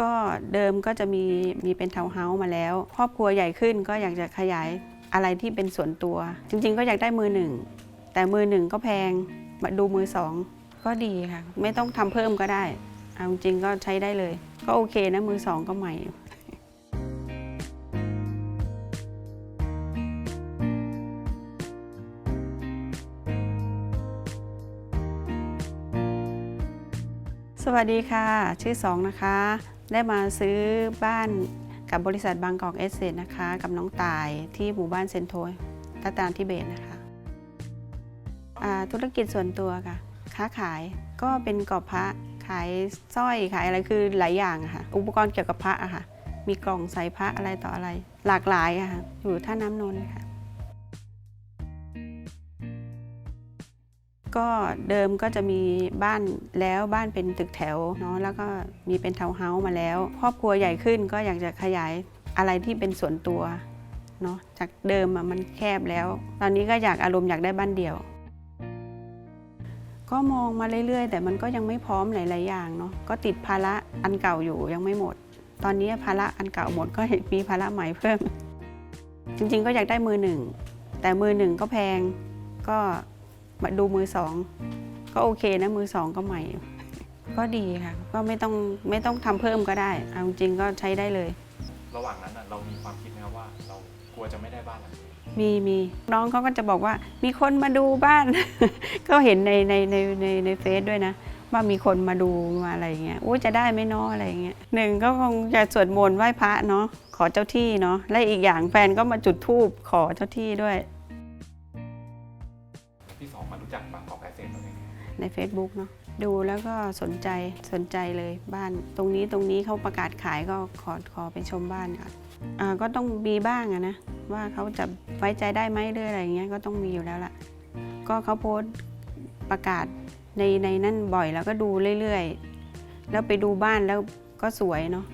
ก็เดิมก็จะมีมีเป็นทาวน์เฮาส์มาแล้ว ครอบครัวใหญ่ขึ้นก็อยากจะขยายอะไรที่เป็นส่วนตัว จริง ๆ ก็อยากได้มือหนึ่ง แต่มือหนึ่งก็แพงมาดูมือสองก็ดีค่ะ ไม่ต้องทำเพิ่มก็ได้เอาจริงๆก็ใช้ได้เลย ก็โอเคนะมือสองก็ใหม่สวัสดีค่ะ ชื่อสองนะคะ ได้มาซื้อบ้านกับบริษัทบางกอกเอสเซนะคะ กับน้องตายที่หมู่บ้านเซนโทยรัตนทิเบศนะคะธุรกิจส่วนตัวค่ะ ค้าขายก็เป็นกรอบพระขายสร้อยขายอะไรคือหลายอย่างค่ะ อุปกรณ์เกี่ยวกับพระอะค่ะ มีกล่องใส่พระอะไรต่ออะไร หลากหลายอะค่ะ อยู่ท่าน้ำนนท์ค่ะ ก็เดิมก็จะมีบ้านแล้วบ้านเป็นตึกแถวเนาะแล้วก็มีเป็นทาวน์เฮาส์มาแล้ว ครอบครัวใหญ่ขึ้นก็อยากจะขยายอะไรที่เป็นส่วนตัวเนาะจากเดิมอะมันแคบแล้ว ตอนนี้ก็อยากอารมณ์อยากได้บ้านเดี่ยว ก็มองมาเรื่อยๆ แต่มันก็ยังไม่พร้อมหลายๆอย่างเนาะก็ติดภาระอันเก่าอยู่ยังไม่หมด ตอนนี้ภาระอันเก่าหมดก็มีภาระใหม่เพิ่ม จริงๆ ก็อยากได้มือหนึ่งแต่มือหนึ่งก็แพงก็ มาดูมือสอง ก็โอเคนะมือสองก็ใหม่ ก็ดีค่ะ ก็ไม่ต้องไม่ต้องทำเพิ่มก็ได้เอาจริงๆก็ใช้ได้เลย ระหว่างนั้นน่ะเรามีความคิดนะครับว่าเรากลัวจะไม่ได้บ้านหลังนี้มีมีน้องเขาก็จะบอกว่ามีคนมาดูบ้าน ก็เห็นในในในในในเฟซด้วยนะ ว่ามีคนมาดูมาอะไรอย่างเงี้ยโอ้ยจะได้ไหมเนาะอะไรอย่างเงี้ยหนึ่งก็คงจะสวดมนต์ไหว้พระเนาะขอเจ้าที่เนาะและอีกอย่างแฟนก็มาจุดธูปขอเจ้าที่ด้วย จารู้จักบางกอกไอเซนตัวเองใน Facebook เนาะดูแล้วก็สนใจสนใจเลยบ้าน ตรงนี้ตรงนี้เขาประกาศขายก็ขอขอไปชมบ้านก่อนอ่าก็ต้องมีบ้างอะนะว่าเขาจะไว้ใจได้ไหมหรืออะไรเงี้ยก็ต้องมีอยู่แล้วล่ะ ก็เขาโพสต์ประกาศในในนั่นบ่อยแล้วก็ดูเรื่อยๆ แล้วไปดูบ้านแล้วก็สวยเนาะ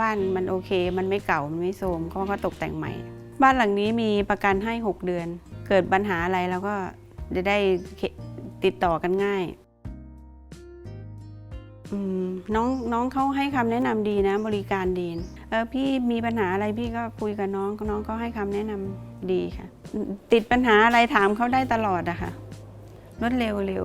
บ้านมันโอเค มันไม่เก่า มันไม่โทรมก็ก็ตกแต่งใหม่ บ้านหลังนี้มีประกันให้ 6 เดือน เกิดปัญหาอะไรแล้วก็ จะได้ติดต่อกันง่ายน้องน้องเขาให้คำแนะนำดีนะ บริการดีเออพี่มีปัญหาอะไรพี่ก็คุยกับน้องน้องก็ให้คำแนะนำดีค่ะ ติดปัญหาอะไรถามเขาได้ตลอดอะค่ะรวดเร็วเร็ว